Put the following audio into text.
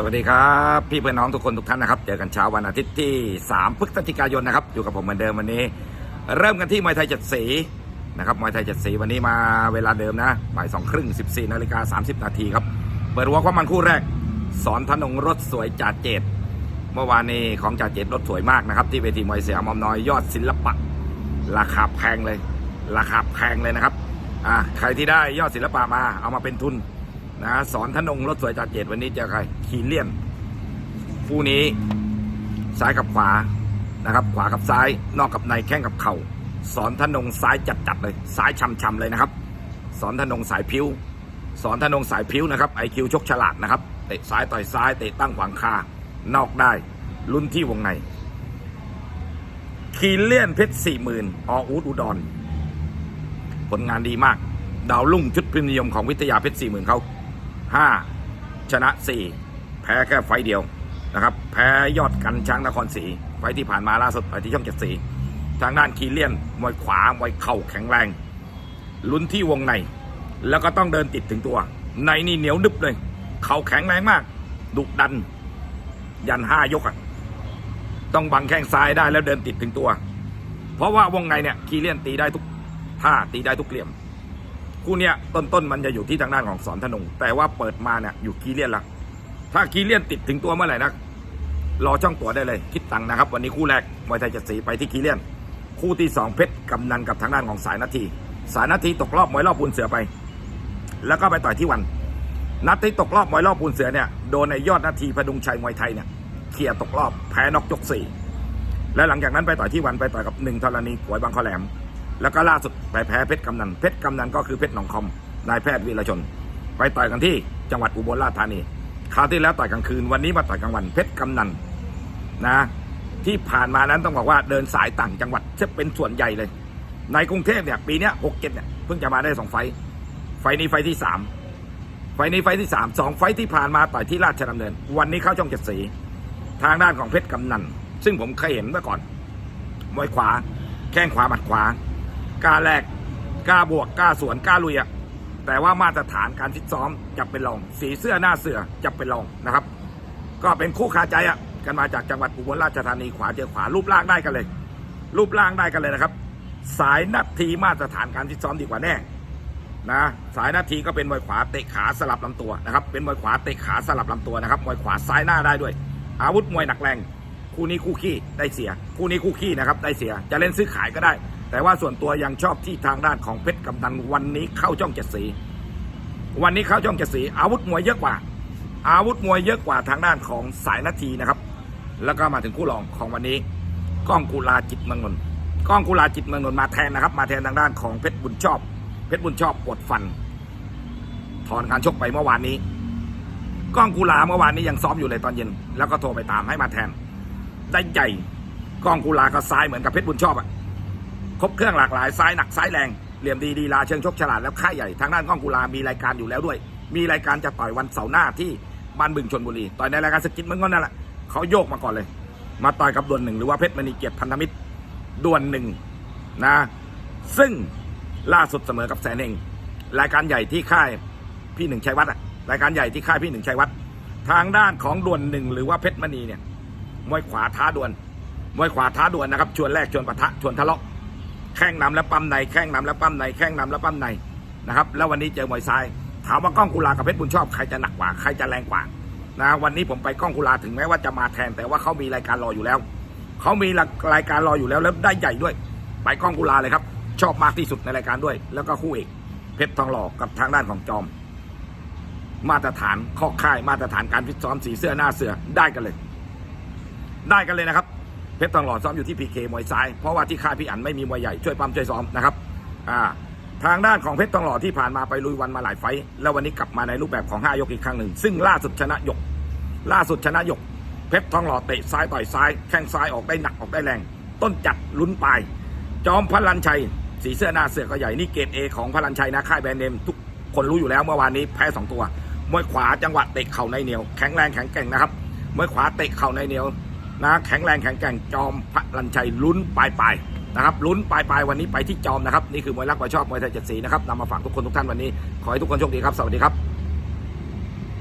สวัสดีครับ พี่เพื่อนน้องทุกคนทุกท่านนะครับ เจอกันเช้าวันอาทิตย์ที่ 3 พฤศจิกายนนะครับ อยู่กับผมเหมือนเดิมวันนี้ เริ่มกันที่มวยไทยเจ็ดสีนะครับมวยไทยเจ็ดสีวันนี้มาเวลาเดิมนะบ่ายสองครึ่ง14นาฬิกา30นาทีครับ เปิดหัวความมันคู่แรก สอนธนงรถสวยจ่าเจดเมื่อวานนี้ของจ่าเจดรถสวยมากนะครับ ที่เวทีมวยเสียมอมน้อยยอดศิลปะ ราคาแพงเลย ราคาแพงเลยนะครับอ่าใครที่ได้ยอดศิลปะมาเอามาเป็นทุน นะสอนธนงรถสวยจากเจ็ดวันนี้เจอใครขีเลี่ยนคู่นี้ ซ้ายกับขวานะครับ ขวากับซ้ายนอกกับในแข้งกับเข่า สอนธนงซ้ายจัดๆเลย ซ้ายช่ำๆเลยนะครับ สอนธนงสายพิ้ว สอนธนงสายพิ้วนะครับไอคิวชกฉลาดนะครับเตะซ้ายต่อยซ้ายเตะตั้งขวางคานอกได้ลุ้นที่วงในขีเลียนเพชรสี่หมื่นออูดอุดรผลงานดีมาก ดาวรุ่งชุดพิมพ์นิยมของวิทยาเพชรสี่หมื่นเขา ห้าชนะสี่แพ้แค่ไฟเดียวนะครับ แพ้ยอดกันช้างนครศรีไฟที่ผ่านมาล่าสุดไปที่ช่องเจ็ดสีทางด้านคีเลียนมวยขวามวยเข่าแข็งแรง ลุ้นที่วงใน แล้วก็ต้องเดินติดถึงตัว ในนี่เหนียวดึบเลย เข่าแข็งแรงมาก ดุดัน ยันห้ายกอะต้องบังแข้งซ้ายได้แล้วเดินติดถึงตัว เพราะว่าวงในเนี่ยคีเลียนตีได้ทุกท่าตีได้ทุกเหลี่ยม คู่เนี้ยต้นๆมันจะอยู่ที่ทางด้านของสอนธนงแต่ว่าเปิดมาเนี่ยอยู่คีเลียนละถ้าคีเลียนติดถึงตัวเมื่อไหร่นะรอช่องตัวได้เลยคิดตังค์นะครับ วันนี้คู่แรกมวยไทยจัดสีไปที่คีเลียน คู่ที่สองเพชรกำนันกับทางด้านของสายนาที สายนาทีตกรอบมวยรอบปูนเสือไป แล้วก็ไปต่อยที่วัน นัดที่ตกรอบมวยรอบปูนเสือเนี่ยโดนในยอดนาทีพดุงชัยมวยไทยเนี่ยเคลียร์ตกรอบแพ้นอกยกสี่และหลังจากนั้นไปต่อยที่วันไปต่อยกับหนึ่งธรณีหวยบางขอแหลม แล้วก็ล่าสุดไปแพ้เพชรกำนันเพชรกำนันก็คือเพชรหนองคอมนายแพทย์วีรชน ไปต่อยกันที่จังหวัดอุบลราชธานีคราวที่แล้วต่อยกลางคืนวันนี้มาต่อยกลางวันเพชรกำนันนะ ที่ผ่านมานั้นต้องบอกว่าเดินสายต่างจังหวัดจะเป็นส่วนใหญ่เลย ในกรุงเทพเนี่ยปีนี้หกเจ็ดเนี่ยเพิ่งจะมาได้สองไฟ ไฟนี้ไฟที่สามไฟนี้ไฟที่สามสองไฟที่ผ่านมาต่อยที่ราชดำเนิน วันนี้เข้าช่องเจ็ดสีทางด้านของเพชรกำนันซึ่งผมเคยเห็นเมื่อก่อนมวยขวา แข้งขวาหมัดขวา กล้าแลกกล้าบวกกล้าสวนกล้าลุยอะแต่ว่ามาตรฐานการฟิตซ้อมจะเป็นรอง สีเสื้อหน้าเสือจะเป็นรองนะครับ ก็เป็นคู่คาใจอะกันมาจากจังหวัดอุบลราชธานีขวาเจอขวารูปร่างได้กันเลย รูปร่างได้กันเลยนะครับ สายนาทีมาตรฐานการฟิตซ้อมดีกว่าแน่นะสายนาทีก็เป็นมวยขวาเตะขาสลับลำตัวนะครับ เป็นมวยขวาเตะขาสลับลำตัวนะครับมวยขวาซ้ายหน้าได้ด้วย อาวุธมวยหนักแรง คู่นี้คู่ขี้ได้เสีย คู่นี้คู่ขี้นะครับได้เสีย จะเล่นซื้อขายก็ได้ แต่ว่าส่วนตัวยังชอบที่ทางด้านของเพชรกำนันวันนี้เข้าช่องเจ็ดสี วันนี้เข้าช่องเจ็ดสีอาวุธมวยเยอะกว่า อาวุธมวยเยอะกว่าทางด้านของสายนาทีนะครับ แล้วก็มาถึงคู่รองของวันนี้ก้องกุลาจิตเมืองนนท์ก้องกุลาจิตเมืองนนท์มาแทนนะครับ มาแทนทางด้านของเพชรบุญชอบ เพชรบุญชอบปวดฟัน ถอนการชกไปเมื่อวานนี้ก้องกุลาเมื่อวานนี้ยังซ้อมอยู่เลยตอนเย็น แล้วก็โทรไปตามให้มาแทน ได้ใหญ่ก้องกุลาก็ซ้ายเหมือนกับเพชรบุญชอบอะ ครบเครื่องหลากหลายซ้ายหนักซ้ายแรงเหลี่ยมดีดีลาเชิงชกฉลาดแล้วค่ายใหญ่ทางด้านกล้องกุลามีรายการอยู่แล้วด้วย มีรายการจะต่อยวันเสาร์หน้าที่บ้านบึงชนบุรีต่อยในรายการสกิทมืองนนท์นั่นแหละเขาโยกมาก่อนเลย มาต่อยกับดวนหนึ่งหรือว่าเพชรมณีเกียรติพันธมิตรดวนหนึ่งนะซึ่งล่าสุดเสมอกับแสนเองรายการใหญ่ที่ค่ายพี่หนึ่งชัยวัฒน์รายการใหญ่ที่ค่ายพี่หนึ่งชัยวัฒน์ทางด้านของดวนหนึ่งหรือว่าเพชรมณีเนี่ยมวยขวาท้าดวลมวยขวาท้าดวลนะครับชวนแรกชวนปะทะชวนทะเลาะ แข้งนำแล้วปั้มในแข้งนำแล้วปั้มในแข้งนำแล้วปั้มในนะครับ แล้ววันนี้เจอมวยซ้าย ถามว่ากล้องกุลากับเพชรบุญชอบใครจะหนักกว่าใครจะแรงกว่านะวันนี้ผมไปกล้องกุลาถึงแม้ว่าจะมาแทน แต่ว่าเขามีรายการรออยู่แล้วเขามีรายการรออยู่แล้วแล้วได้ใหญ่ด้วย ไปกล้องกุลาเลยครับ ชอบมากที่สุดในรายการด้วย แล้วก็คู่เอกเพชรทองหล่อกับทางด้านของจอม มาตรฐานข้อค่ายมาตรฐานการฟิตซ้อมสีเสื้อหน้าเสือได้กันเลย ได้กันเลยนะครับ เพชรทองหล่อซ้อมอยู่ที่พีเคมวยซ้าย เพราะว่าที่ค่ายพี่อันไม่มีมวยใหญ่ช่วยปั๊มช่วยซ้อมนะครับอ่าทางด้านของเพชรทองหล่อที่ผ่านมาไปลุยวันมาหลายไฟต์แล้ววันนี้กลับมาในรูปแบบของ 5 ยกอีกครั้งหนึ่ง ซึ่งล่าสุดชนะยก ล่าสุดชนะยก เพชรทองหล่อเตะซ้ายต่อยซ้ายแข้งซ้ายออกได้หนักออกได้แรง ต้นจัดลุ้นปลายจอมพลันชัย สีเสื้อหน้าเสือก็ใหญ่นี่เกรดเอของพลันชัยนะค่ายแบรนด์เนมทุกคนรู้อยู่แล้วเมื่อวานนี้แพ้สองตัวมวยขวาจังหวะเตะเข่าในเหนียวแข็งแรงแข็งแกร่งนะครับมวยขวาเตะเข่าในเหนียว นะแข็งแรงแข็งแกร่งจอมพลันชัยลุ้นปลายปลายนะครับลุ้นปลายปลายวันนี้ไปที่จอมนะครับ นี่คือมวยรักมวยชอบมวยไทยเจ็ดสีนะครับนำมาฝากทุกคนทุกท่านวันนี้ ขอให้ทุกคนโชคดีครับ สวัสดีครับ